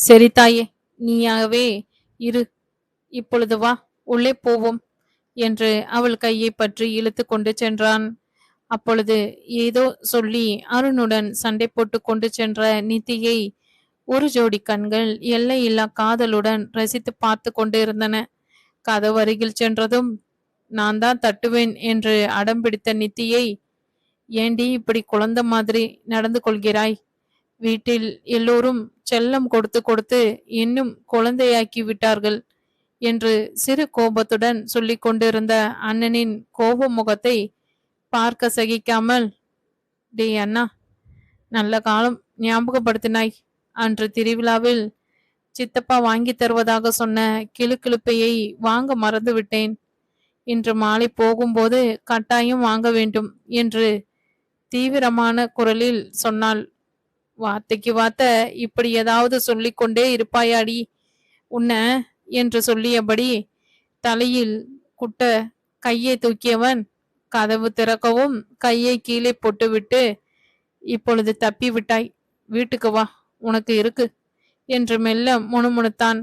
சரி தாயே நீயாகவே இரு. இப்பொழுது வா உள்ளே போவோம் என்று அவள் கையை பற்றி இழுத்து கொண்டு சென்றான். அப்பொழுது ஏதோ சொல்லி அருணுடன் சண்டை போட்டு கொண்டு சென்ற நித்தியை ஒரு ஜோடி கண்கள் எல்லையில்லா காதலுடன் ரசித்து பார்த்து கொண்டு இருந்தன கதவு அருகில் சென்றதும் நான் தான் தட்டுவேன் என்று அடம்பிடித்த நித்தியை ஏண்டி இப்படி குழந்தை மாதிரி நடந்து கொள்கிறாய்? வீட்டில் எல்லோரும் செல்லம் கொடுத்து கொடுத்து இன்னும் குழந்தையாக்கி விட்டார்கள் என்று சிறு கோபத்துடன் சொல்லி கொண்டிருந்த அண்ணனின் கோப முகத்தை பார்க்க சகிக்காமல் டேய் அண்ணா நல்ல காலம் ஞாபகப்படுத்தினாய் அன்று திருவிழாவில் சித்தப்பா வாங்கி தருவதாக சொன்ன கிளுக்கிழுப்பையை வாங்க மறந்து விட்டேன். இன்று மாலை போகும்போது கட்டாயம் வாங்க வேண்டும் என்று தீவிரமான குரலில் சொன்னாள் வார்த்தைக்கு வார்த்தை இப்படி ஏதாவது சொல்லிக்கொண்டே இருப்பாயாடி உன்ன என்று சொல்லியபடி தலையில் குட்ட கையை தூக்கியவன் கதவு திறக்கவும் கையை கீழே போட்டுவிட்டு இப்பொழுது தப்பி விட்டாய் வீட்டுக்கு வா உனக்கு இருக்கு என்று மெல்ல முணுமுணுத்தான்.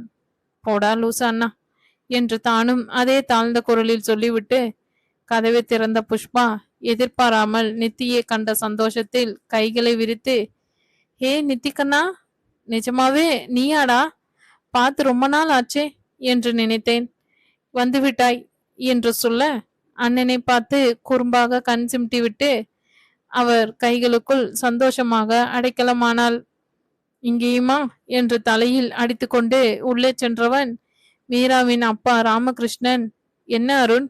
போடா லூசா அண்ணா என்று தானும் அதே தாழ்ந்த குரலில் சொல்லிவிட்டு கதவை திறந்த புஷ்பா எதிர்பாராமல் நித்தியை கண்ட சந்தோஷத்தில் கைகளை விரித்து ஹே நித்திகண்ணா நிஜமாவே நீயாடா? பார்த்து ரொம்ப நாள் ஆச்சே என்று நினைத்தேன். வந்துவிட்டாய் என்று சொல்ல அண்ணனை பார்த்து குறும்பாக கண் சிமிட்டி விட்டு அவர் கைகளுக்குள் சந்தோஷமாக அடைக்கலமானாள் இங்கேயுமா? என்று தலையில் அடித்துக்கொண்டு உள்ளே சென்றவன் மீராவின் அப்பா ராமகிருஷ்ணன். என்ன அருண்?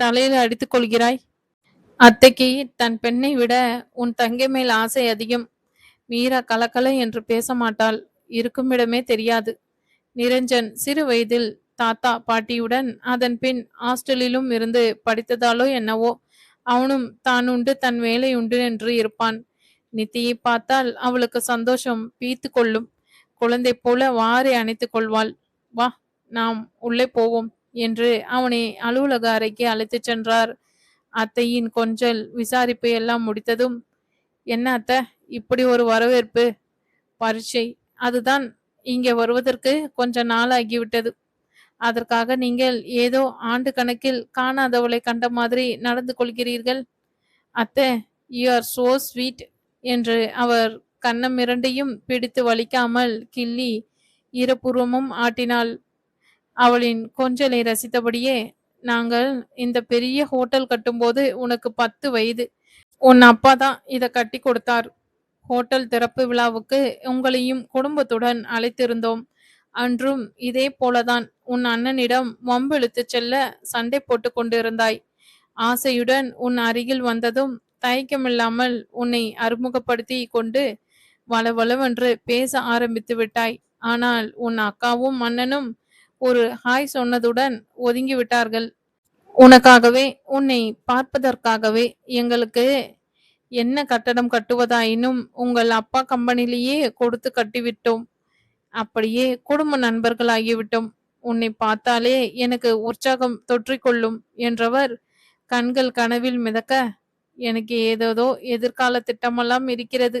தலையில் அடித்துக் கொள்கிறாய் அத்தைக்கு தன் பெண்ணை விட உன் தங்கை மேல் ஆசை அதிகம். மீரா கலக்கல என்று பேச மாட்டாள் இருக்குமிடமே தெரியாது. நிரஞ்சன் சிறு வயதில் தாத்தா பாட்டியுடன் அதன் பின் ஹாஸ்டலிலும் இருந்து படித்ததாலோ என்னவோ அவனும் தான் உண்டு தன் வேலை உண்டு என்று இருப்பான். நித்தியை பார்த்தால் அவளுக்கு சந்தோஷம் பீத்து கொள்ளும். குழந்தை போல வாரி அணைத்துக் கொள்வாள். வா நாம் உள்ளே போவோம் என்று அவனை அலுவலக அறைக்கு அழைத்துச் சென்றார். அத்தையின் கொஞ்சல் விசாரிப்பு எல்லாம் முடித்ததும் என்ன அத்தை இப்படி ஒரு வரவேற்பு பரீட்சை அதுதான் இங்கே வருவதற்கு கொஞ்ச நாள் ஆகிவிட்டது அதற்காக நீங்கள் ஏதோ ஆண்டு கணக்கில் காணாதவளை கண்ட மாதிரி நடந்து கொள்கிறீர்கள். அத்தை யூ ஆர் சோ ஸ்வீட் என்று அவர் கன்னம் இரண்டையும் பிடித்து வலிக்காமல் கிள்ளி ஈரப்பூர்வமும் ஆட்டினாள். அவளின் கொஞ்சலை ரசித்தபடியே நாங்கள் இந்த பெரிய ஹோட்டல் கட்டும்போது உனக்கு பத்து வயது. உன் அப்பா தான் இதை கட்டி கொடுத்தார். ஹோட்டல் திறப்பு விழாவுக்கு உங்களையும் குடும்பத்துடன் அழைத்திருந்தோம். அன்றும் இதே போலதான் உன் அண்ணனிடம் வம்பிழுத்துச் செல்ல சண்டை போட்டு கொண்டிருந்தாய். ஆசையுடன் உன் அருகில் வந்ததும் தயக்கமில்லாமல் உன்னை அறிமுகப்படுத்தி கொண்டு வளவளவென்று பேச ஆரம்பித்து விட்டாய். ஆனால் உன் அக்காவும் அண்ணனும் ஒரு ஹாய் சொன்னதுடன் ஒதுங்கி விட்டார்கள். உனக்காகவே உன்னை பார்ப்பதற்காகவே எங்களுக்கு என்ன கட்டடம் கட்டுவதாயினும் உங்கள் அப்பா கம்பெனிலேயே கொடுத்து கட்டிவிட்டோம். அப்படியே குடும்ப நண்பர்களாகிவிட்டோம். உன்னை பார்த்தாலே எனக்கு உற்சாகம் தொற்றிக்கொள்ளும் என்றவர் கண்கள் கனவில் மிதக்க எனக்கு ஏதேதோ எதிர்கால திட்டமெல்லாம் இருக்கிறது.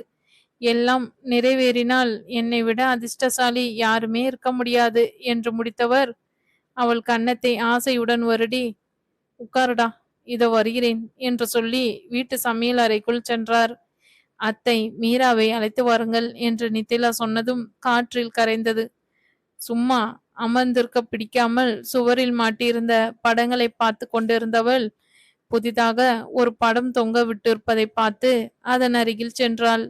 எல்லாம் நிறைவேறினால் என்னை விட அதிர்ஷ்டசாலி யாருமே இருக்க முடியாது என்று முடித்தவர் அவள் கன்னத்தை ஆசையுடன் வருடி உட்காருடா. இதோ வருகிறேன் என்று சொல்லி வீட்டு சமையல் அறைக்குள் சென்றார். அத்தை மீராவை அழைத்து வாருங்கள் என்று நித்திலா சொன்னதும் காற்றில் கரைந்தது. சும்மா அமர்ந்திருக்க பிடிக்காமல் சுவரில் மாட்டியிருந்த படங்களை பார்த்து கொண்டிருந்தவள் புதிதாக ஒரு படம் தொங்க விட்டிருப்பதை பார்த்து அதன் அருகில் சென்றாள்.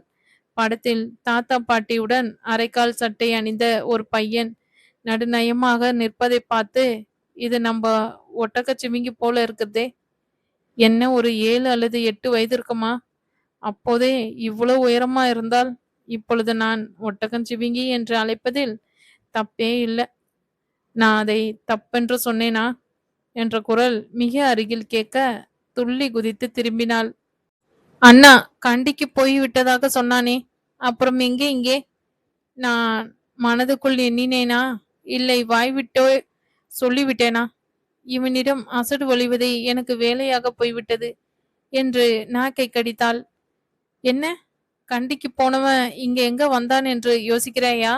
படத்தில் தாத்தா பாட்டியுடன் அரைக்கால் சட்டை அணிந்த ஒரு பையன் நடுநயமாக நிற்பதை பார்த்து இது நம்ம ஒட்டக்க சிமிங்கி போல இருக்குதே என்ன ஒரு ஏழு அல்லது எட்டு வயது இருக்குமா? அப்போதே இவ்வளவு உயரமா இருந்தால் இப்பொழுது நான் ஒட்டகம் சிவிங்கி என்று அழைப்பதில் தப்பே இல்லை. நான் அதை தப்பென்று சொன்னேனா? என்ற குரல் மிக அருகில் கேட்க துள்ளி குதித்து திரும்பினாள். அண்ணா கண்டிக்கு போய் விட்டதாக சொன்னானே. அப்புறம் எங்கே இங்கே? நான் மனதுக்குள் எண்ணினேனா? இல்லை வாய் விட்டோ சொல்லிவிட்டேனா? இவனிடம் அசடு ஒழிவதை எனக்கு வேலையாக போய்விட்டது என்று நாக்கை கடித்தாள். என்ன? கண்டிக்கு போனவன் இங்க எங்க வந்தான் என்று யோசிக்கிறாயா?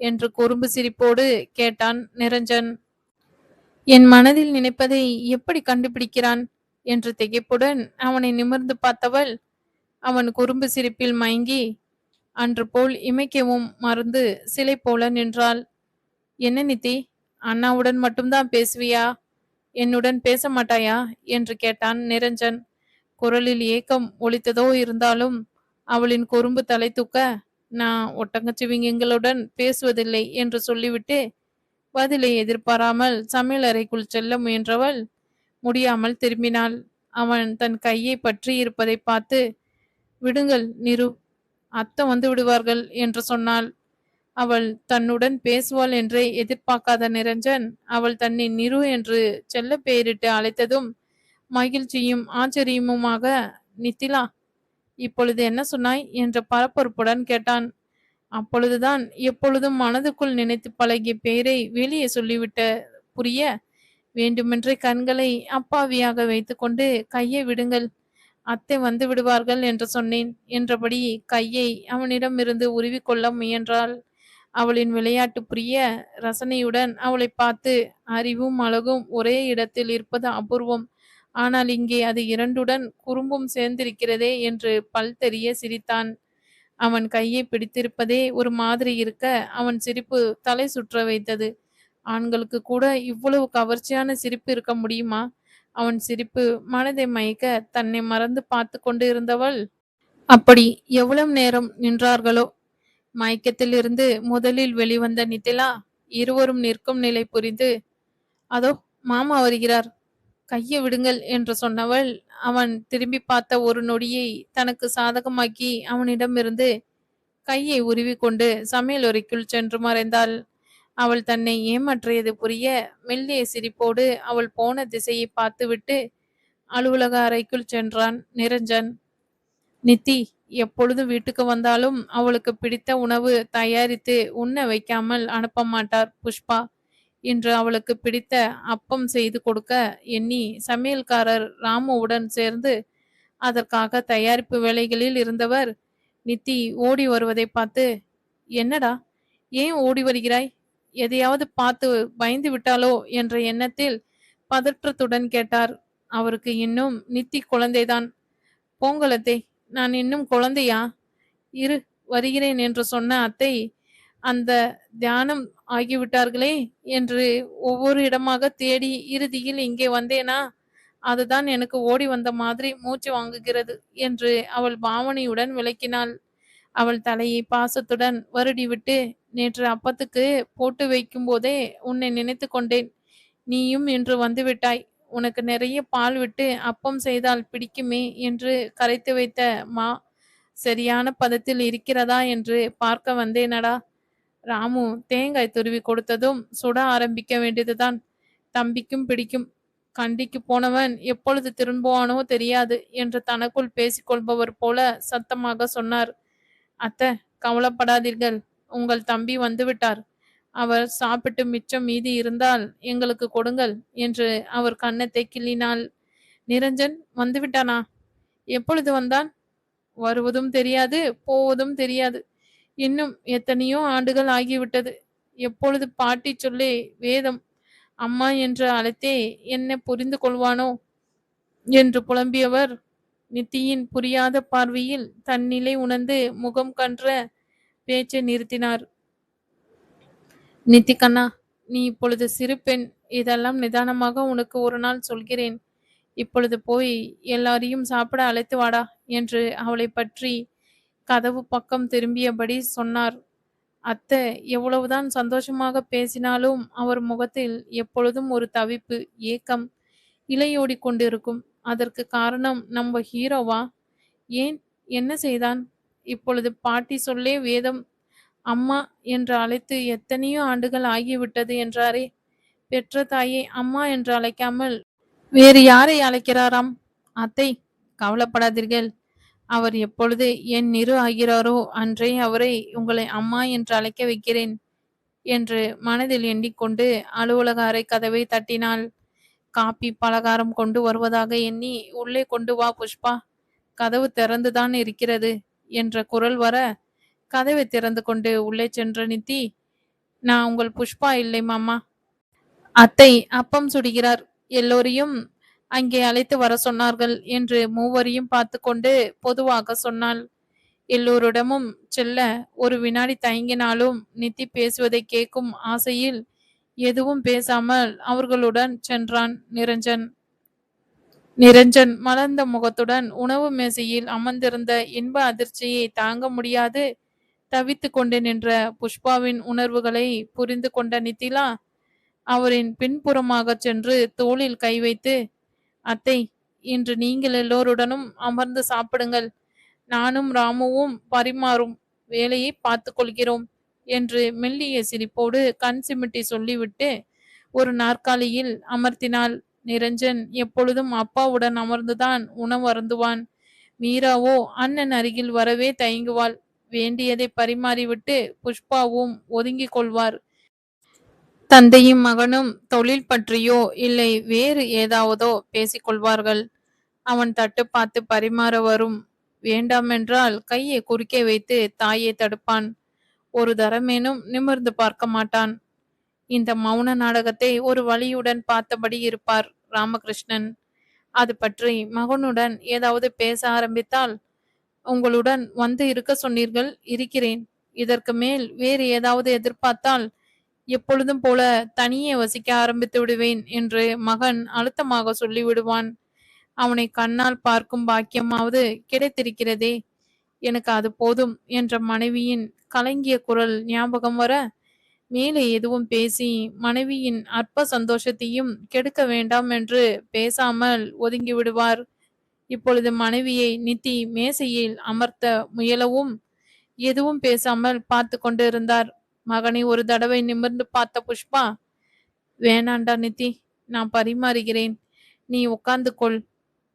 என்று குறும்பு சிரிப்போடு கேட்டான் நிரஞ்சன். என் மனதில் நினைப்பதை எப்படி கண்டுபிடிக்கிறான்? என்று திகைப்புடன் அவனை நிமிர்ந்து பார்த்தவள் அவன் குறும்பு சிரிப்பில் மயங்கி அன்று போல் இமைக்கவும் மறந்து சிலை போல நின்றாள். என்ன நித்தி அண்ணாவுடன் மட்டும்தான் பேசுவியா? என்னுடன் பேச மாட்டாயா என்று கேட்டான் நிரஞ்சன். குரலில் ஏக்கம் ஒழித்ததோ இருந்தாலும் அவளின் குறும்பு தலை தூக்க நான் ஒட்டங்கச்சிவிங்களுடன் பேசுவதில்லை என்று சொல்லிவிட்டு பதிலை எதிர்பாராமல் சமையலறைக்குள் செல்ல முயன்றவள்? முடியாமல் திரும்பினாள். அவன் தன் கையை பற்றி இருப்பதை பார்த்து விடுங்கள் நிரு அத்தை வந்து விடுவார்கள் என்று சொன்னாள். அவள் தன்னுடன் பேசுவாள் என்றே எதிர்பார்க்காத நிரஞ்சன் அவள் தன்னை நிரு என்று செல்ல பெயரிட்டு அழைத்ததும் மகிழ்ச்சியும் ஆச்சரியமுமாக நித்திலா இப்பொழுது என்ன சொன்னாய்? என்ற பரபரப்புடன் கேட்டான். அப்பொழுதுதான் எப்பொழுதும் மனதுக்குள் நினைத்து பழகிய பெயரை வெளியே சொல்லிவிட்ட புரிய வேண்டுமென்றே கண்களை அப்பாவியாக வைத்துக்கொண்டு கையை விடுங்கள். அத்தை வந்து விடுவார்கள் என்று சொன்னேன். என்றபடி கையை அவனிடமிருந்து உருவிக்கொள்ள முயன்றாள். அவளின் விளையாட்டு புரிய ரசனையுடன் அவளை பார்த்து அறிவும் அழகும் ஒரே இடத்தில் இருப்பது அபூர்வம். ஆனால் இங்கே அது இரண்டுடன் குறும்பும் சேர்ந்திருக்கிறதே என்று பல் தெரிய சிரித்தான். அவன் கையை பிடித்திருப்பதே ஒரு மாதிரி இருக்க அவன் சிரிப்பு தலை சுற்ற வைத்தது. ஆண்களுக்கு கூட இவ்வளவு கவர்ச்சியான சிரிப்பு இருக்க முடியுமா? அவன் சிரிப்பு மனதை மயக்க தன்னை மறந்து பார்த்து கொண்டு இருந்தவள்? அப்படி எவ்வளவு நேரம் நின்றார்களோ மயக்கத்திலிருந்து முதலில் வெளிவந்த நிதிலா இருவரும் நிற்கும் நிலை புரிந்து அதோ மாமா வருகிறார். கையை விடுங்கள் என்று சொன்னவள் அவன் திரும்பி பார்த்த ஒரு நொடியை தனக்கு சாதகமாக்கி அவனிடமிருந்து கையை உருவி கொண்டு சமையல் உரைக்குள் சென்று மறைந்தாள். அவள் தன்னை ஏமாற்றியது புரிய மெல்லிய சிரிப்போடு அவள் போன திசையை பார்த்துவிட்டு அலுவலக அறைக்குள் சென்றான் நிரஞ்சன். நித்தி எப்பொழுது வீட்டுக்கு வந்தாலும் அவளுக்கு பிடித்த உணவு தயாரித்து உண்ண வைக்காமல் அனுப்ப மாட்டார் புஷ்பா. இன்று அவளுக்கு பிடித்த அப்பம் செய்து கொடுக்க எண்ணி சமையல்காரர் ராமுவுடன் சேர்ந்து அதற்காக தயாரிப்பு வேலைகளில் இருந்தவர் நித்தி ஓடி வருவதை பார்த்து என்னடா ஏன் ஓடி வருகிறாய்? எதையாவது பார்த்து பயந்து விட்டாலோ? என்ற எண்ணத்தில் பதற்றத்துடன் கேட்டார். அவருக்கு இன்னும் நித்தி குழந்தைதான். போங்கலத்தை நான் இன்னும் குழந்தையா? இரு வருகிறேன் என்று சொன்ன அத்தை அந்த தியானம் ஆகிவிட்டார்களே என்று ஒவ்வொரு இடமாக தேடி இறுதியில் இங்கே வந்தேனா? அதுதான் எனக்கு ஓடி வந்த மாதிரி மூச்சு வாங்குகிறது என்று அவள் பாவனையுடன் விளக்கினாள். அவள் தலையை பாசத்துடன் வருடிவிட்டு நேற்று அப்பத்துக்கு போட்டு வைக்கும் போதே உன்னை நினைத்து கொண்டேன். நீயும் இன்று வந்துவிட்டாய். உனக்கு நிறைய பால் விட்டு அப்பம் செய்தால் பிடிக்குமே என்று கரைத்து வைத்த மா சரியான பதத்தில் இருக்கிறதா என்று பார்க்க வந்தேனடா. ராமு தேங்காய் துருவி கொடுத்ததும் சுட ஆரம்பிக்க வேண்டியதுதான். தம்பிக்கும் பிடிக்கும். கண்டிக்கு போனவன் எப்பொழுது திரும்புவானோ தெரியாது என்று தனக்குள் பேசிக்கொள்பவர் போல சத்தமாக சொன்னார். அத்தை கவலைப்படாதீர்கள். உங்கள் தம்பி வந்துவிட்டார். அவர் சாப்பிட்டு மிச்சம் மீதி இருந்தால் எங்களுக்கு கொடுங்கள் என்று அவர் கன்னத்தை கிள்ளினாள் நிரஞ்சன் வந்துவிட்டானா? எப்பொழுது வந்தான்? வருவதும் தெரியாது போவதும் தெரியாது. இன்னும் எத்தனையோ ஆண்டுகள் ஆகிவிட்டது. எப்பொழுது பாட்டி சொல்லே வேதம் அம்மா என்று அழைத்தே என்ன புரிந்து கொள்வானோ? என்று புலம்பியவர் நித்தியின் புரியாத பார்வையில் தன்னிலை உணர்ந்து முகம் கன்ற பேச்சை நிறுத்தினார். நித்திகண்ணா நீ இப்பொழுது சிறு பெண் இதெல்லாம் நிதானமாக உனக்கு ஒரு நாள் சொல்கிறேன். இப்பொழுது போய் எல்லாரையும் சாப்பிட அழைத்து வாடா என்று அவளை பற்றி கதவு பக்கம் திரும்பியபடி சொன்னார். அத்தை எவ்வளவுதான் சந்தோஷமாக பேசினாலும் அவர் முகத்தில் எப்பொழுதும் ஒரு தவிப்பு ஏக்கம் இலையோடி கொண்டிருக்கும். அதற்கு காரணம் நம்ம ஹீரோவா? ஏன்? என்ன செய்தான்? இப்பொழுது பாட்டி சொல்லே வேதம் அம்மா என்று அழைத்து எத்தனையோ ஆண்டுகள் ஆகிவிட்டது என்றாரே. பெற்ற தாயை அம்மா என்று அழைக்காமல் வேறு யாரை அழைக்கிறாராம்? அத்தை கவலைப்படாதீர்கள். அவர் எப்பொழுது என் நிறு ஆகிறாரோ அன்றே அவரை உங்களை அம்மா என்று அழைக்க வைக்கிறேன் என்று மனதில் எண்ணிக்கொண்டு அலுவலக அறை கதவை தட்டினாள். காப்பி பலகாரம் கொண்டு வருவதாக எண்ணி உள்ளே கொண்டு வா புஷ்பா. கதவு திறந்துதான் இருக்கிறது என்ற குரல் வர கதவை திறந்து கொண்டு உள்ளே சென்ற நித்தி நான் உங்கள் புஷ்பா இல்லை மாமா. அத்தை அப்பம் சுடுகிறார். எல்லோரையும் அங்கே அழைத்து வர சொன்னார்கள் என்று மூவரையும் பார்த்து கொண்டு பொதுவாக சொன்னாள். எல்லோரிடமும் செல்ல ஒரு வினாடி தயங்கினாலும் நித்தி பேசுவதை கேட்கும் ஆசையில் எதுவும் பேசாமல் அவர்களுடன் சென்றான் நிரஞ்சன். நிரஞ்சன் மலர்ந்த முகத்துடன் உணவு மேசையில் அமர்ந்திருந்த இன்ப அதிர்ச்சியை தாங்க முடியாது. தவித்து கொண்டு நின்ற புஷ்பாவின் உணர்வுகளை புரிந்து கொண்ட நித்திலா அவரின் பின்புறமாக சென்று தோளில் கை வைத்து அத்தை இன்று நீங்கள் எல்லோருடனும் அமர்ந்து சாப்பிடுங்கள். நானும் ராமுவும் பரிமாறும் வேலையை பார்த்து கொள்கிறோம் என்று மெல்லிய சிரிப்போடு கண் சிமிட்டி சொல்லிவிட்டு ஒரு நாற்காலியில் அமர்த்தினாள். நிரஞ்சன் எப்பொழுதும் அப்பாவுடன் அமர்ந்துதான் உணவு அருந்துவான். மீராவோ அண்ணன் அருகில் வரவே தயங்குவாள். வேண்டியதை பரிமாறிவிட்டு புஷ்பாவும் ஒதுங்கிக் கொள்வார். தந்தையும் மகனும் தொழில் பற்றியோ இல்லை வேறு ஏதாவதோ பேசிக்கொள்வார்கள் அவன் தட்டு பார்த்து பரிமாற வரும். வேண்டாமென்றால் கையை குறுக்கே வைத்து தாயை தடுப்பான். ஒரு தரமேனும் நிமிர்ந்து பார்க்க மாட்டான். இந்த மௌன நாடகத்தை ஒரு வழியுடன் பார்த்தபடி இருப்பார் ராமகிருஷ்ணன். அது பற்றி மகனுடன் ஏதாவது பேச ஆரம்பித்தால் உங்களுடன் வந்து இருக்க சொன்னீர்கள் இருக்கிறேன். இதற்கு மேல் வேறு ஏதாவது எதிர்பார்த்தால் எப்பொழுதும் போல தனியே வசிக்க ஆரம்பித்து விடுவேன் என்று மகன் அழுத்தமாக சொல்லிவிடுவான். அவனை கண்ணால் பார்க்கும் பாக்கியமாவது கிடைத்திருக்கிறதே. எனக்கு அது போதும் என்ற மனைவியின் கலங்கிய குரல் ஞாபகம் வர மேலே எதுவும் பேசி மனைவியின் அற்ப சந்தோஷத்தையும் கெடுக்க வேண்டாம் என்று பேசாமல் ஒதுங்கி விடுவார் இப்பொழுது மனைவியை நித்தி மேசையில் அமர்த்த முயலவும் எதுவும் பேசாமல் பார்த்து கொண்டு இருந்தார் மகனை ஒரு தடவை நிமிர்ந்து பார்த்த புஷ்பா வேணாண்டா நித்தி நான் பரிமாறுகிறேன். நீ உட்கார்ந்து கொள்.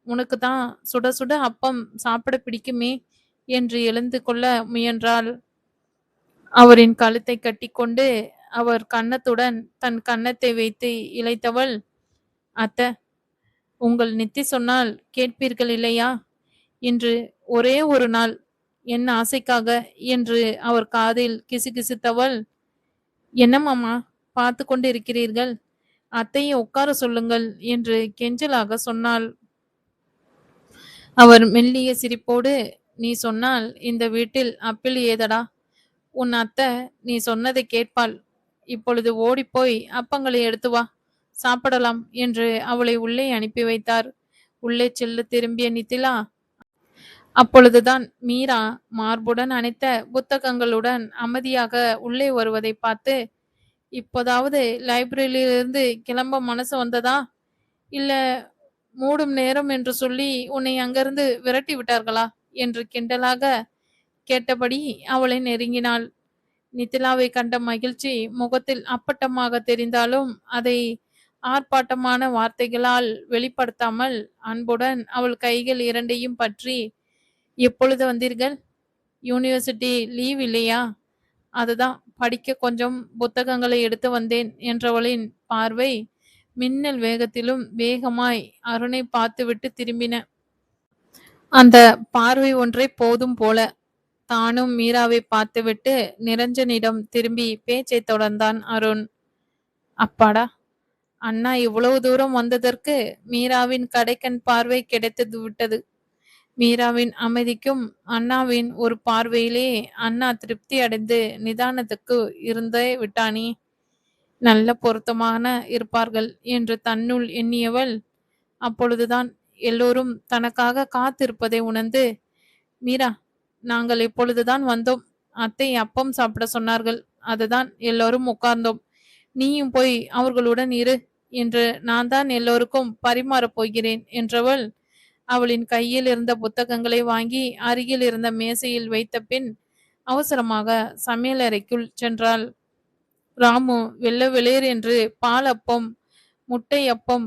உனக்கு தான் சுட சுட அப்பம் சாப்பிட பிடிக்குமே என்று எழுந்து கொள்ள முயன்றாள். அவரின் கழுத்தை கட்டிக்கொண்டு அவர் கன்னத்துடன் தன் கன்னத்தை வைத்து இழைத்தவள் அத்த உங்கள் நித்தி சொன்னால் கேட்பீர்கள் இல்லையா? இன்று ஒரே ஒரு நாள் என் ஆசைக்காக? என்று அவர் காதில் கிசுகிசுத்தவள் என்னமாமா பார்த்து கொண்டு இருக்கிறீர்கள் அத்தையை உட்கார சொல்லுங்கள் என்று கெஞ்சலாக சொன்னாள். அவர் மெல்லிய சிரிப்போடு நீ சொன்னால் இந்த வீட்டில் அப்பிள் ஏதடா? உன் அத்தை நீ சொன்னதை கேட்பாள். இப்பொழுது ஓடிப்போய் அப்பங்களை எடுத்து வா. சாப்பிடலாம் என்று அவளை உள்ளே அனுப்பி வைத்தார். உள்ளே செல்ல திரும்பிய நித்திலா அப்பொழுதுதான் மீரா மார்புடன் அணைத்த புத்தகங்களுடன் அமைதியாக உள்ளே வருவதை பார்த்து இப்போதாவது லைப்ரரியிலிருந்து கிளம்ப மனசு வந்ததா? இல்ல மூடும் நேரம் என்று சொல்லி உன்னை அங்கிருந்து விரட்டி விட்டார்களா? என்று கிண்டலாக கேட்டபடி அவளை நெருங்கினாள். நித்திலாவை கண்ட மகிழ்ச்சி முகத்தில் அப்பட்டமாக தெரிந்தாலும் அதை ஆர்ப்பாட்டமான வார்த்தைகளால் வெளிப்படுத்தாமல் அன்புடன் அவள் கைகள் இரண்டையும் பற்றி எப்பொழுது வந்தீர்கள்? யூனிவர்சிட்டி லீவ் இல்லையா? அதுதான் படிக்க கொஞ்சம் புத்தகங்களை எடுத்து வந்தேன் என்றவளின் பார்வை மின்னல் வேகத்திலும் வேகமாய் அருணை பார்த்துவிட்டு திரும்பின. அந்த பார்வை ஒன்றை போதும் போல. தானும் மீராவை பார்த்துவிட்டு நிரஞ்சனிடம் திரும்பி பேச்சை தொடர்ந்தான் அருண். அப்பாடா அண்ணா இவ்வளவு தூரம் வந்ததற்கு மீராவின் கடைக்கண் பார்வை கிடைத்தது விட்டது. மீராவின் அமைதிக்கும் அண்ணாவின் ஒரு பார்வையிலே அண்ணா திருப்தி அடைந்து நிதானத்துக்கு இருந்தே விட்டானே. நல்ல பொருத்தமான இருப்பார்கள் என்று தன்னுள் எண்ணியவள் அப்பொழுதுதான் எல்லோரும் தனக்காக காத்திருப்பதை உணர்ந்து மீரா நாங்கள் இப்பொழுதுதான் வந்தோம். அத்தை அப்பம் சாப்பிட சொன்னார்கள். அதுதான் எல்லோரும் உட்கார்ந்தோம். நீயும் போய் அவர்களுடன் இரு. என்று நான் தான் எல்லோருக்கும் பரிமாறப் போகிறேன் என்றவள் அவளின் கையில் இருந்த புத்தகங்களை வாங்கி அருகில் இருந்த மேசையில் வைத்த பின் அவசரமாக சமையலறைக்குள் சென்றாள். ராமு வெள்ள வெளிர் என்று பால் அப்பம் முட்டை அப்பம்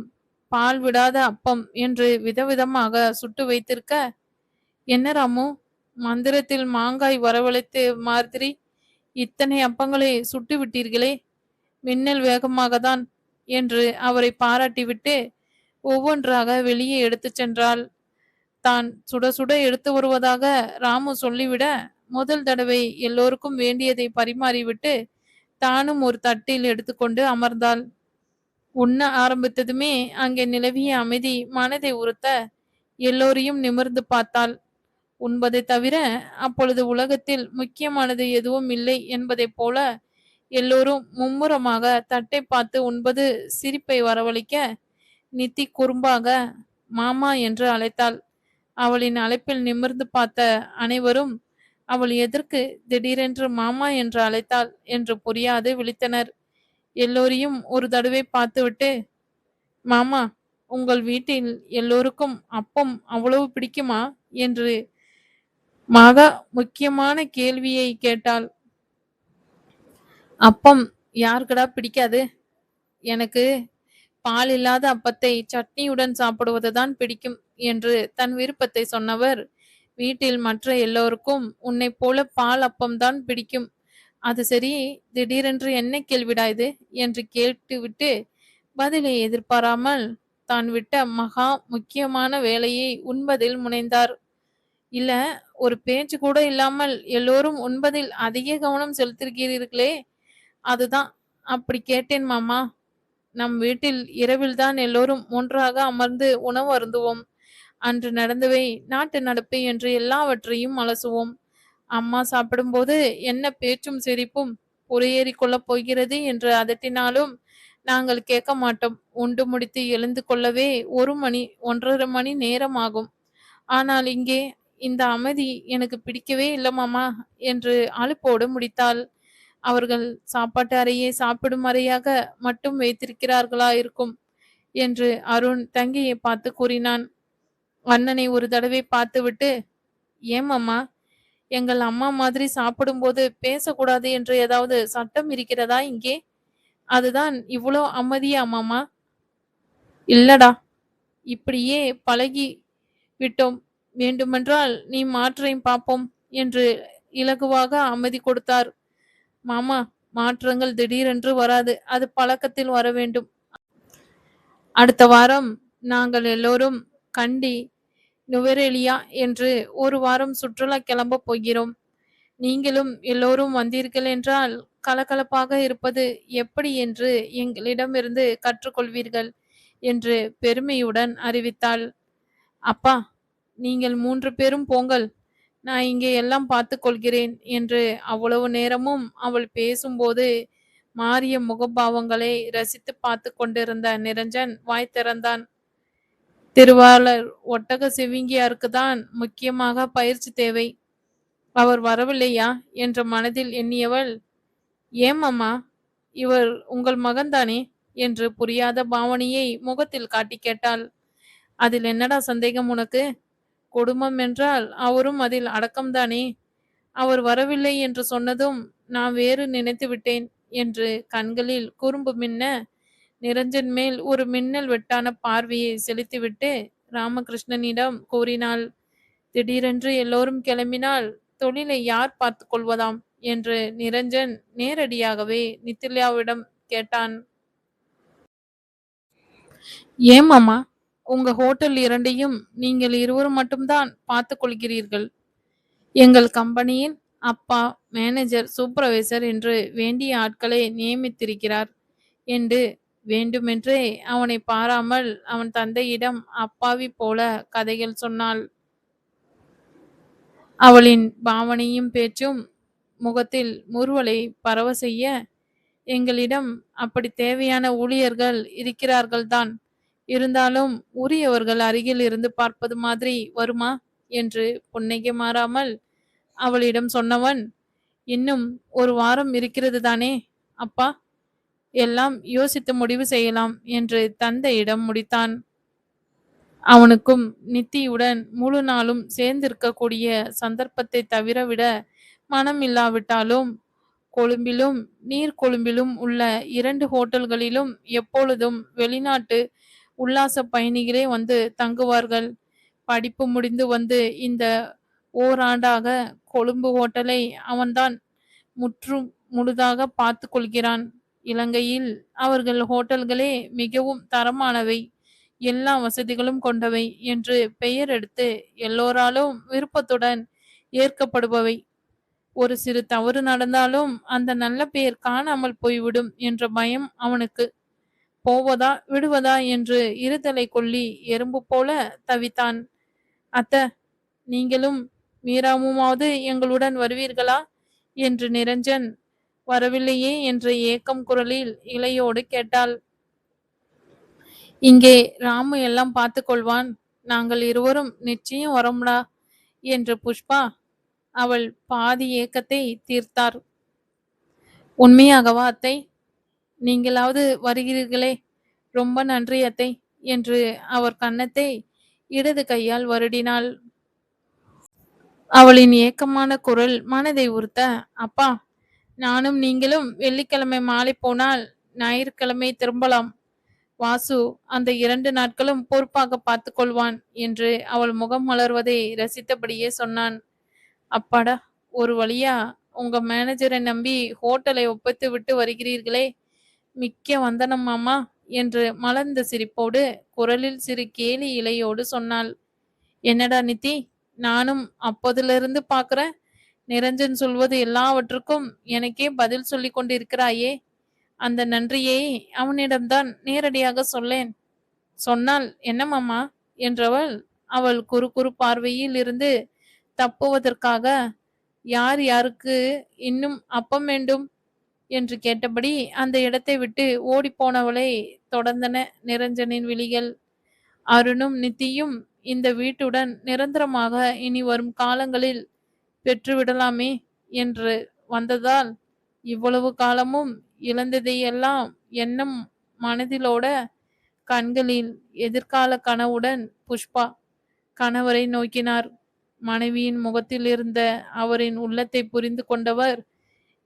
பால் விடாத அப்பம் என்று விதவிதமாக சுட்டு வைத்திருக்க என்ன ராமு மந்திரத்தில் மாங்காய் வரவழைத்து மாதிரி இத்தனை அப்பங்களை சுட்டு விட்டீர்களே மின்னல் வேகமாக தான் என்று அவரை பாராட்டிவிட்டு ஒவ்வொன்றாக வெளியே எடுத்துச் சென்றாள். தான் சுட சுட எடுத்து வருவதாக ராமு சொல்லிவிட முதல் தடவை எல்லோருக்கும் வேண்டியதை பரிமாறிவிட்டு தானும் ஒரு தட்டில் எடுத்துக்கொண்டு அமர்ந்தாள். உண்ண ஆரம்பித்ததுமே அங்கே நிலவிய அமைதி மனதை உறுத்த எல்லோரையும் நிமிர்ந்து பார்த்தாள். உண்பதை தவிர அப்பொழுது உலகத்தில் முக்கியமானது எதுவும் இல்லை என்பதைப் போல எல்லோரும் மும்முரமாக தட்டை பார்த்து உண்பது சிரிப்பை வரவழைக்க நித்தி குறும்பாக மாமா என்று அழைத்தாள். அவளின் அழைப்பில் நிமிர்ந்து பார்த்த அனைவரும் அவள் எதற்கு திடீரென்று மாமா என்று அழைத்தாள் என்று புரியாது விழித்தனர். எல்லோரையும் ஒரு தடவை பார்த்துவிட்டு மாமா உங்கள் வீட்டில் எல்லோருக்கும் அப்பம் அவ்வளவு பிடிக்குமா? என்று மக முக்கியமான கேள்வியை கேட்டாள். அப்பம் யாருக்கடா பிடிக்காது? எனக்கு பால் இல்லாத அப்பத்தை சட்னியுடன் சாப்பிடுவதுதான் பிடிக்கும் என்று தன் விருப்பத்தை சொன்னவர். வீட்டில் மற்ற எல்லோருக்கும் உன்னை போல பால் அப்பம்தான் பிடிக்கும். அது சரி திடீரென்று என்ன கேள்விடா இது? என்று கேட்டுவிட்டு பதிலை எதிர்பாராமல் தான் விட்ட மகா முக்கியமான வேலையை உண்பதில் முனைந்தார். இல்ல ஒரு பேச்சு கூட இல்லாமல் எல்லோரும் உண்பதில் அதிக கவனம் செலுத்திருக்கிறீர்களே அதுதான். அப்படி கேட்டேன் மாமா நம் வீட்டில் இரவில் தான் எல்லோரும் ஒன்றாக அமர்ந்து உணவு அருந்துவோம். அன்று நடந்தவை நாட்டு நடப்பு என்று எல்லாவற்றையும் அலசுவோம். அம்மா சாப்பிடும்போது என்ன பேச்சும் சிரிப்பும் புறையேறி கொள்ளப் போகிறது என்று அதட்டினாலும் நாங்கள் கேட்க மாட்டோம். உண்டு முடித்து எழுந்து கொள்ளவே ஒரு மணி ஒன்றரை மணி நேரம் ஆகும். ஆனால் இங்கே இந்த அமைதி எனக்கு பிடிக்கவே இல்லை மாமா என்று அலுப்போடு முடித்தாள். அவர்கள் சாப்பாட்டு அறையை சாப்பிடும் அறையாக மட்டும் வைத்திருக்கிறார்களா இருக்கும்? என்று அருண் தங்கியை பார்த்து கூறினான். அண்ணனை ஒரு தடவை பார்த்துவிட்டு ஏம் அம்மா எங்கள் அம்மா மாதிரி சாப்பிடும்போது பேசக்கூடாது என்று ஏதாவது சட்டம் இருக்கிறதா இங்கே? அதுதான் இவ்வளோ அமைதியா அம்மாமா இல்லடா இப்படியே பழகி விட்டோம். வேண்டுமென்றால் நீ மாற்றையும் பார்ப்போம் என்று இலகுவாக அமைதி கொடுத்தார். மாமா மாற்றங்கள் திடீரென்று வராது. அது பழக்கத்தில் வர வேண்டும். அடுத்த வாரம் நாங்கள் எல்லோரும் கண்டி நுவரெலியா என்று ஒரு வாரம் சுற்றுலா கிளம்ப போகிறோம். நீங்களும் எல்லோரும் வந்தீர்கள் என்றால் கலகலப்பாக இருப்பது எப்படி என்று எங்களிடமிருந்து கற்றுக்கொள்வீர்கள் என்று பெருமையுடன் அறிவித்தாள். அப்பா நீங்கள் மூன்று பேரும் போங்கள். நான் இங்கே எல்லாம் பார்த்து கொள்கிறேன் என்று அவ்வளவு நேரமும் அவள் பேசும்போது மாறிய முகபாவங்களை ரசித்து பார்த்து கொண்டிருந்த நிரஞ்சன் வாய் திறந்தான். திருவாளர் ஒட்டக சிவிங்கியாருக்கு தான் முக்கியமாக பயிற்சி தேவை. அவர் வரவில்லையா என்ற மனதில் எண்ணியவள் ஏம் அம்மா இவர் உங்கள் மகன்தானே? என்று புரியாத பாவனையை முகத்தில் காட்டி கேட்டாள். அதில் என்னடா சந்தேகம் உனக்கு? குடும்பம் என்றால் அவரும் அதில் அடக்கம்தானே? அவர் வரவில்லை என்று சொன்னதும் நான் வேறு நினைத்து விட்டேன் என்று கண்களில் குறும்பு மின்ன நிரஞ்சன் மேல் ஒரு மின்னல் வெட்டான பார்வையை செலுத்திவிட்டு ராமகிருஷ்ணனிடம் கூறினாள் திடீரென்று எல்லோரும் கிளம்பினால் தொழிலை யார் பார்த்து கொள்வதாம்? என்று நிரஞ்சன் நேரடியாகவே நித்தில்யாவிடம் கேட்டான். ஏமாமா உங்க ஹோட்டல் இரண்டையும் நீங்கள் இருவரும் மட்டும்தான் பார்த்து கொள்கிறீர்கள். எங்கள் கம்பெனியின் அப்பா மேனேஜர் சூப்பர்வைசர் என்று வேண்டிய ஆட்களை நியமித்திருக்கிறார் என்று வேண்டுமென்றே அவனை பாராமல் அவன் தந்தையிடம் அப்பாவி போல கதைகள் சொன்னாள். அவளின் பாவனையும் பேச்சும் முகத்தில் முறுவலை பரவ செய்ய எங்களிடம் அப்படி தேவையான ஊழியர்கள் இருக்கிறார்கள்தான். இருந்தாலும் உரியவர்கள் அருகில் இருந்து பார்ப்பது மாதிரி வருமா? என்று புன்னகை மாறாமல் அவளிடம் சொன்னவன் இன்னும் ஒரு வாரம் இருக்கிறது தானே? அப்பா எல்லாம் யோசித்து முடிவு செய்யலாம் என்று தந்தையிடம் முடித்தான். அவனுக்கும் நித்தியுடன் முழு நாளும் சேர்ந்திருக்கக்கூடிய சந்தர்ப்பத்தை தவிர விட மனம் இல்லாவிட்டாலும் கொழும்பிலும் நீர் கொழும்பிலும் உள்ள இரண்டு ஹோட்டல்களிலும் எப்பொழுதும் வெளிநாட்டு உல்லாச பயணிகளே வந்து தங்குவார்கள். படிப்பு முடிந்து வந்து இந்த ஓராண்டாக கொழும்பு ஹோட்டலை அவன்தான் முற்றும் முழுதாக பார்த்து கொள்கிறான். இலங்கையில் அவர்கள் ஹோட்டல்களே மிகவும் தரமானவை. எல்லா வசதிகளும் கொண்டவை என்று பெயர் எடுத்து எல்லோராலும் விருப்பத்துடன் ஏற்கப்படுபவை. ஒரு சிறு தவறு நடந்தாலும் அந்த நல்ல பெயர் காணாமல் போய்விடும் என்ற பயம் அவனுக்கு. போவதா விடுவதா என்று இருதலை கொல்லி எறும்பு போல தவித்தான். அத்த நீங்களும் மீராமுமாவது எங்களுடன் வருவீர்களா? என்று நிரஞ்சன் வரவில்லையே என்ற ஏக்கம் குரலில் இளையோடு கேட்டாள். இங்கே ராமு எல்லாம் பார்த்து கொள்வான். நாங்கள் இருவரும் நிச்சயம் வரோம்டா என்று புஷ்பா அவள் பாதி ஏக்கத்தை தீர்த்தார். உண்மையாகவா அத்தை? நீங்களாவது வருகிறீர்களே. ரொம்ப நன்றி அத்தை. என்று அவர் கன்னத்தை இடது கையால் வருடினாள். அவளின் ஏக்கமான குரல் மனதை உறுத்த அப்பா நானும் நீங்களும் வெள்ளிக்கிழமை மாலை போனால் ஞாயிற்றுக்கிழமை திரும்பலாம். வாசு அந்த இரண்டு நாட்களும் பொறுப்பாக பார்த்து கொள்வான் என்று அவள் முகம் மலர்வதை ரசித்தபடியே சொன்னான். அப்பாடா ஒரு வழியா உங்க மேனேஜரை நம்பி ஹோட்டலை ஒப்பித்து விட்டு வருகிறீர்களே. மிக்க வந்தனம் மாமா என்று மலர்ந்த சிரிப்போடு குரலில் சிறு கேலி இலையோடு சொன்னாள். என்னடா நித்தி நானும் அப்போதிலிருந்து பார்க்கறேன் நிரஞ்சன் சொல்வது எல்லாவற்றுக்கும் எனக்கே பதில் சொல்லி கொண்டிருக்கிறாயே. அந்த நன்றியை அவனிடம்தான் நேரடியாக சொல்லேன். சொன்னால் என்னமாமா என்றவள் அவள் குறு குறு பார்வையில் இருந்து தப்புவதற்காக யார் யாருக்கு இன்னும் அப்பம் வேண்டும்? என்று கேட்டபடி அந்த இடத்தை விட்டு ஓடிப்போனவளை தொடர்ந்தன நிரஞ்சனின் விழிகள். அருணும் நித்தியும் இந்த வீட்டுடன் நிரந்தரமாக இனி வரும் காலங்களில் பெற்றுவிடலாமே என்று வந்ததால் இவ்வளவு காலமும் இழந்ததையெல்லாம் எண்ணம் மனதிலோட கண்களில் எதிர்கால கனவுடன் புஷ்பா கணவரை நோக்கினார். மனைவியின் முகத்தில் இருந்த அவரின் உள்ளத்தை புரிந்து கொண்டவர்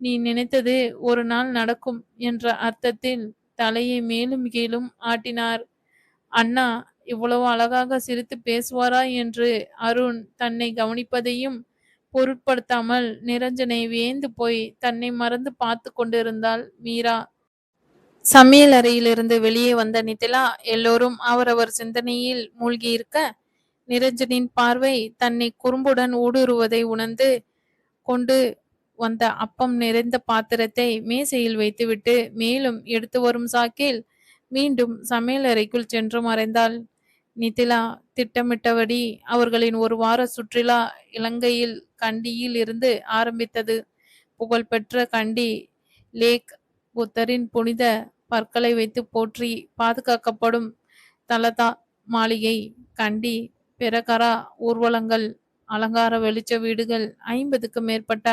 நீ நினைத்தது ஒரு நாள் நடக்கும் என்ற அர்த்தத்தில் தலையை மேலும் கீழும் ஆட்டினார். அண்ணா இவ்வளவு அழகாக சிரித்து பேசுவாரா என்று அருண் தன்னை கவனிப்பதையும் பொருட்படுத்தாமல் நிரஞ்சனை வியந்து போய் தன்னை மறந்து பார்த்து கொண்டிருந்தாள் மீரா. சமையல் அறையிலிருந்து வெளியே வந்த நிதிலா எல்லோரும் அவரவர் சிந்தனையில் மூழ்கியிருக்க நிரஞ்சனின் பார்வை தன்னை குறும்புடன் ஊடுருவதை உணர்ந்து கொண்டு வந்த அப்பம் நிறைந்த பாத்திரத்தை மேசையில் வைத்துவிட்டு மேலும் எடுத்து வரும் சாக்கில் மீண்டும் சமையலறைக்குள் சென்று மறைந்தாள். நிதிலா திட்டமிட்டபடி அவர்களின் ஒரு வார சுற்றுலா இலங்கையில் கண்டியில் இருந்து ஆரம்பித்தது. புகழ்பெற்ற கண்டி லேக் புத்தரின் புனித பற்களை வைத்து போற்றி பாதுகாக்கப்படும் தலதா மாளிகை கண்டி பெரகரா ஊர்வலங்கள் அலங்கார வெளிச்ச வீடுகள் ஐம்பதுக்கு மேற்பட்ட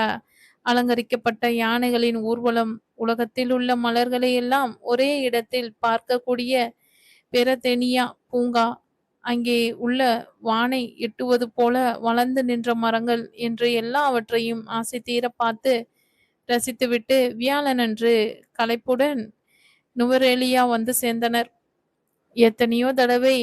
அலங்கரிக்கப்பட்ட யானைகளின் ஊர்வலம் உலகத்தில் உள்ள மலர்களை எல்லாம் ஒரே இடத்தில் பார்க்கக்கூடிய பெரதெனியா பூங்கா. அங்கே உள்ள வானை எட்டுவது போல வளர்ந்து நின்ற மரங்கள் என்று எல்லாவற்றையும் ஆசை தீர பார்த்து ரசித்துவிட்டு வியாழனன்று களைப்புடன் நுவரேலியா வந்து சேர்ந்தனர். எத்தனையோ தடவை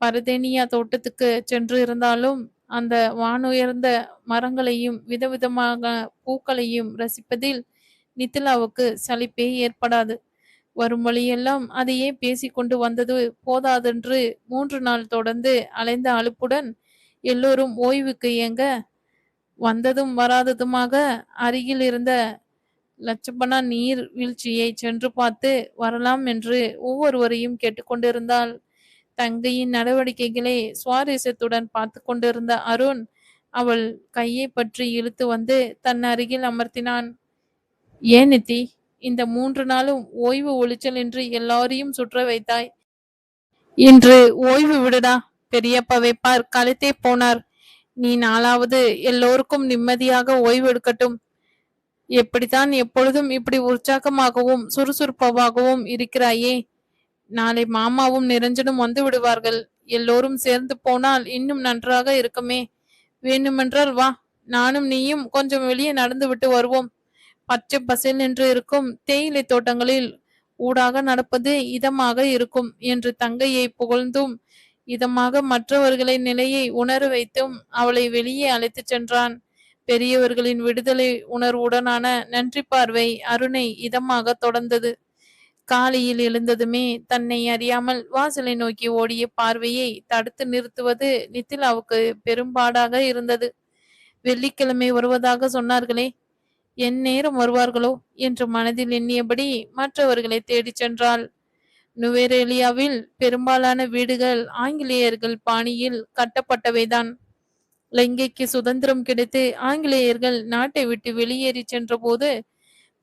பரதேனியா தோட்டத்துக்கு சென்று இருந்தாலும் அந்த வானுயர்ந்த மரங்களையும் விதவிதமாக பூக்களையும் ரசிப்பதில் நித்திலாவுக்கு சலிப்பே ஏற்படாது. வரும் வழியெல்லாம் அதையே பேசிக்கொண்டு வந்தது போதாதென்று மூன்று நாள் தொடர்ந்து அலைந்த அலுப்புடன் எல்லோரும் ஓய்வுக்கு இயங்க வந்ததும் வராததுமாக அருகில் இருந்த லட்சப்பனா நீர் வீழ்ச்சியை சென்று பார்த்து வரலாம் என்று ஒவ்வொருவரையும் கேட்டுக்கொண்டிருந்தாள் தங்கையின் நடவடிக்கைகளை சுவாரஸ்யத்துடன் பார்த்து கொண்டிருந்த அருண் அவள் கையை பற்றி இழுத்து வந்து தன் அருகில் அமர்த்தினான். ஏன் நித்தி இந்த மூன்று நாளும் ஓய்வு ஒளிச்சல் என்று எல்லாரையும் சுற்ற வைத்தாய்? இன்று ஓய்வு விடுடா பெரியப்பா வைப்பார் கழுத்தே போனார். நீ நாளாவது எல்லோருக்கும் நிம்மதியாக ஓய்வு எடுக்கட்டும். எப்படித்தான் எப்பொழுதும் இப்படி உற்சாகமாகவும் சுறுசுறுப்பாகவும் இருக்கிறாயே? நாளை மாமாவும் நிரஞ்சனும் வந்து விடுவார்கள். எல்லோரும் சேர்ந்து போனால் இன்னும் நன்றாக இருக்குமே. வேண்டுமென்றால் வா நானும் நீயும் கொஞ்சம் வெளியே நடந்து விட்டு வருவோம். பச்சை பசேல் என்று இருக்கும் தேயிலை தோட்டங்களில் ஊடாக நடப்பது இதமாக இருக்கும் என்று தங்கையை புகழ்ந்தும் இதமாக மற்றவர்களின் நிலையை உணர வைத்தும் அவளை வெளியே அழைத்துச் சென்றான். பெரியவர்களின் விடுதலை உணர்வுடனான நன்றி பார்வை அருணை இதமாக தொடர்ந்தது. காலையில் எழுந்ததுமே தன்னை அறியாமல் வாசலை நோக்கி ஓடிய பார்வையை தடுத்து நிறுத்துவது நித்திலாவுக்கு பெரும்பாடாக இருந்தது. வெள்ளிக்கிழமை வருவதாக சொன்னார்களே என் நேரம் வருவார்களோ? என்று மனதில் எண்ணியபடி மற்றவர்களை தேடிச் சென்றாள். நுவேரேலியாவில் பெரும்பாலான வீடுகள் ஆங்கிலேயர்கள் பாணியில் கட்டப்பட்டவைதான். லங்கைக்கு சுதந்திரம் கிடைத்து ஆங்கிலேயர்கள் நாட்டை விட்டு வெளியேறி சென்றபோது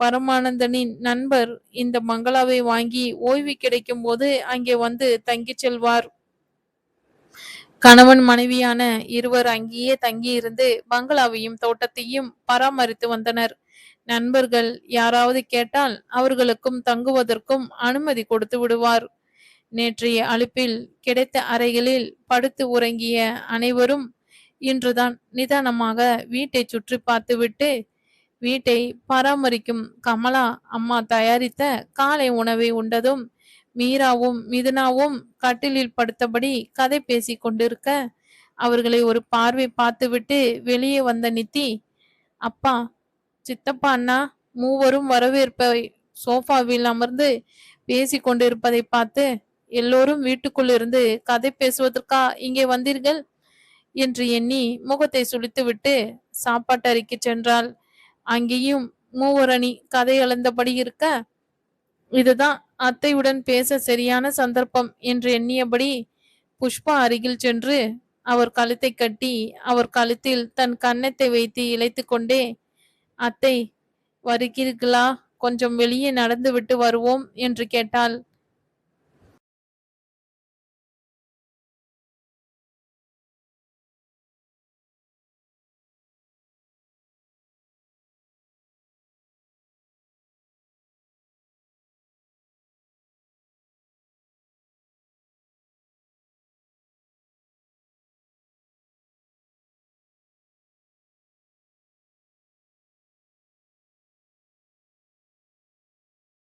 பரமானந்தனின் நண்பர் இந்த மங்களாவை வாங்கி ஓய்வு கிடைக்கும் போது அங்கே வந்து தங்கிச் செல்வார். கணவன் மனைவியான இருவர் அங்கேயே தங்கியிருந்து பங்களாவையும் தோட்டத்தையும் பராமரித்து வந்தனர். நண்பர்கள் யாராவது கேட்டால் அவர்களுக்கும் தங்குவதற்கும் அனுமதி கொடுத்து விடுவார். நேற்றைய அழுப்பில் கிடைத்த அறைகளில் படுத்து உறங்கிய அனைவரும் இன்றுதான் நிதானமாக வீட்டை சுற்றி பார்த்துவிட்டு வீட்டை பராமரிக்கும் கமலா அம்மா தயாரித்த காலை உணவை உண்டதும் மீராவும் மிதுனாவும் கட்டிலில் படுத்தபடி கதை பேசி கொண்டிருக்க அவர்களை ஒரு பார்வை பார்த்துவிட்டு வெளியே வந்த நித்தி அப்பா சித்தப்பா அண்ணா மூவரும் வரவேற்பை சோஃபாவில் அமர்ந்து பேசி கொண்டிருப்பதை பார்த்து எல்லோரும் வீட்டுக்குள் இருந்து கதை பேசுவதற்கா இங்கே வந்தீர்கள்? என்று எண்ணி முகத்தை சுளித்துவிட்டு சாப்பாட்டறைக்கு சென்றாள். அங்கேயும் மூவரணி கதை அளந்தபடி இருக்க? இதுதான் அத்தையுடன் பேச சரியான சந்தர்ப்பம் என்று எண்ணியபடி புஷ்பா அருகில் சென்று அவர் கழுத்தை கட்டி அவர் கழுத்தில் தன் கன்னத்தை வைத்து இழைத்து கொண்டே அத்தை வருகிறீர்களா? கொஞ்சம் வெளியே நடந்து விட்டு வருவோம் என்று கேட்டாள்.